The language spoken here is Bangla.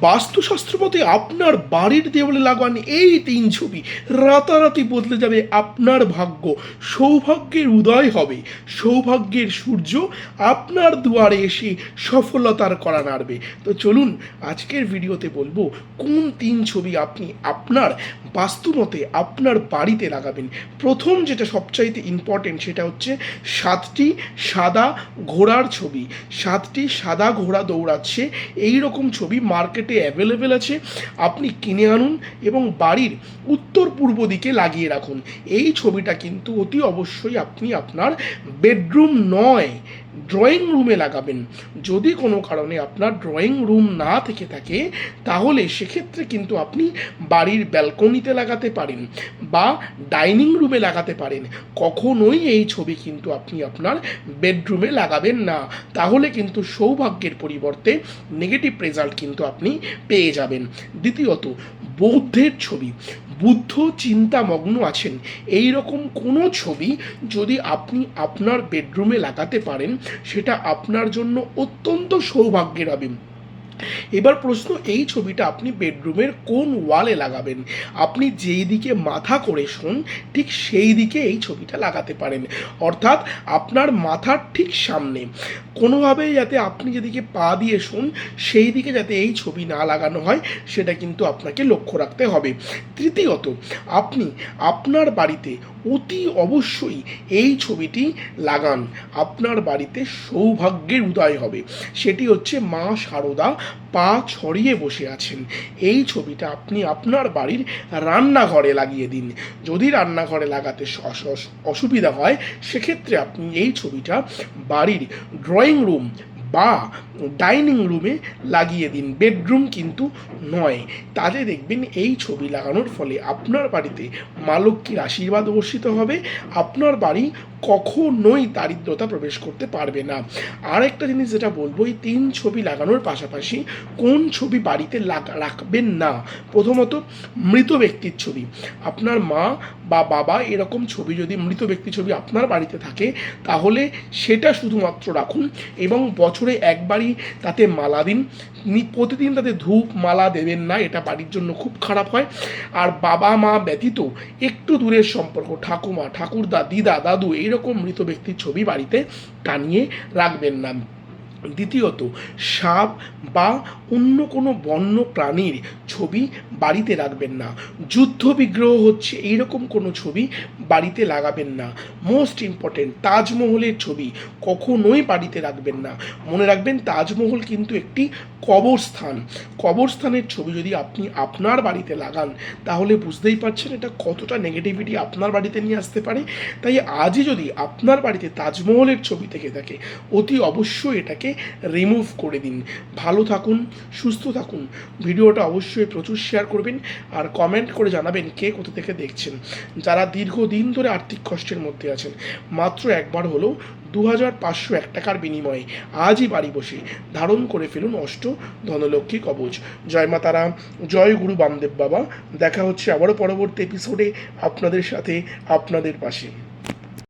বাস্তুশাস্ত্র মতে আপনার বাড়ির দেওয়ালে লাগান এই তিন ছবি। রাতারাতি বদলে যাবে আপনার ভাগ্য। সৌভাগ্যের উদয় হবে। সৌভাগ্যের সূর্য আপনার দুয়ারে এসে সফলতার করা নাড়বে। তো চলুন, আজকের ভিডিওতে বলব, কোন তিন ছবি আপনি আপনার বাস্তুমতে আপনার বাড়িতে লাগাবেন? প্রথম যেটা সবচাইতে ইম্পর্টেন্ট সেটা হচ্ছে সাতটি সাদা ঘোড়ার ছবি। সাতটি সাদা ঘোড়া দৌড়াচ্ছে। এই রকম ছবি মার্কেটে অ্যাভেলেবেল আছে, আপনি কিনে আনুন এবং বাড়ির উত্তর পূর্ব দিকে লাগিয়ে রাখুন। এই ছবিটা কিন্তু অতি অবশ্যই আপনি আপনার বেডরুম নয় ড্রয়িং রুমে লাগাবেন। যদি কোনো কারণে আপনার ড্রয়িং রুম না থেকে থাকে, তাহলে সেক্ষেত্রে কিন্তু আপনি বাড়ির ব্যালকনিতে লাগাতে পারেন বা ডাইনিং রুমে লাগাতে পারেন। কখনোই এই ছবি কিন্তু আপনি আপনার বেডরুমে লাগাবেন না। তাহলে কিন্তু সৌভাগ্যের পরিবর্তে নেগেটিভ রেজাল্ট কিন্তু আপনি পেয়ে যাবেন। দ্বিতীয়ত, বৌদ্ধের ছবি। বুদ্ধ চিন্তামগ্ন আছেন। এই রকম কোনো ছবি যদি আপনি আপনার বেডরুমে লাগাতে পারেন, সেটা আপনার জন্য অত্যন্ত সৌভাগ্যের হবে এবার প্রশ্ন, এই ছবিটা আপনি বেডরুমের কোন ওয়ালে লাগাবেন? আপনি যেই দিকে মাথা করে শোন, ঠিক সেই দিকে এই ছবিটা লাগাতে পারেন। অর্থাৎ আপনার মাথার ঠিক সামনে। কোনোভাবে যাতে আপনি যেদিকে পা দিয়ে শোন, সেই দিকে যাতে এই ছবি না লাগানো হয়, সেটা কিন্তু আপনাকে লক্ষ্য রাখতে হবে। তৃতীয়ত, আপনি আপনার বাড়িতে অতি অবশ্যই এই ছবিটি লাগান। আপনার বাড়িতে সৌভাগ্যের উদয় হবে। সেটি হচ্ছে মা শারদা পা ছড়িয়ে বসে আছেন। এই ছবিটা আপনি আপনার বাড়ির রান্নাঘরে লাগিয়ে দিন। যদি রান্নাঘরে লাগাতে অসুবিধা হয়, সেক্ষেত্রে আপনি এই ছবিটা বাড়ির ড্রয়িং রুম বা ডাইনিং রুমে লাগিয়ে দিন। বেডরুম কিন্তু নয়। তাহলে দেখবেন এই ছবি লাগানোর ফলে আপনার বাড়িতে মা আশীর্বাদ বর্ষিত হবে। আপনার বাড়ি কখনোই দারিদ্রতা প্রবেশ করতে পারবে না। আর একটা জিনিস যেটা বলব, এই তিন ছবি লাগানোর পাশাপাশি কোন ছবি বাড়িতে রাখবেন না? প্রথমত মৃত ব্যক্তির ছবি। আপনার মা বা বাবা এরকম ছবি যদি মৃত ব্যক্তির ছবি আপনার বাড়িতে থাকে, তাহলে সেটা শুধুমাত্র রাখুন এবং বছরে একবারই তাতে মালা দিন। প্রতিদিন তাতে ধূপ, মালা দেবেন না, এটা বাড়ির জন্য খুব খারাপ হয়। আর বাবা মা ব্যতীত একটু দূরের সম্পর্ক, ঠাকুমা, ঠাকুরদা, দিদা, দাদু এইরকম মৃত ব্যক্তির ছবি বাড়িতে টানিয়ে রাখবেন না। দ্বিতীয়ত, সাপ বা অন্য কোনো বন্য প্রাণীর ছবি বাড়িতে রাখবেন না। যুদ্ধ বিগ্রহ হচ্ছে এইরকম কোনো ছবি বাড়িতে লাগাবেন না। মোস্ট ইম্পর্টেন্ট তাজমহলের ছবি কখনোই বাড়িতে রাখবেন না। মনে রাখবেন, তাজমহল কিন্তু একটি কবরস্থান। কবরস্থানের ছবি যদি আপনি আপনার বাড়িতে লাগান, তাহলে বুঝতেই পারছেন এটা কতটা নেগেটিভিটি আপনার বাড়িতে নিয়ে আসতে পারে। তাই আজই যদি আপনার বাড়িতে তাজমহলের ছবি থেকে থাকে, অতি অবশ্যই এটাকে রিমুভ করে দিন। ভালো থাকুন, সুস্থ থাকুন। ভিডিওটা অবশ্যই প্রচুর শেয়ার করবেন আর কমেন্ট করে জানাবেন কে কোথা থেকে দেখছেন। যারা দীর্ঘদিন ধরে আর্থিক কষ্টের মধ্যে আছেন, মাত্র একবার হলেও দু হাজার পাঁচশো এক টাকার বিনিময়ে আজই বাড়ি বসে ধারণ করে ফেলুন অষ্ট ধনলক্ষ্মী কবচ। জয় মাতারা জয় গুরু বামদেব বাবা। দেখা হচ্ছে আবারও পরবর্তী এপিসোডে আপনাদের সাথে, আপনাদের পাশে।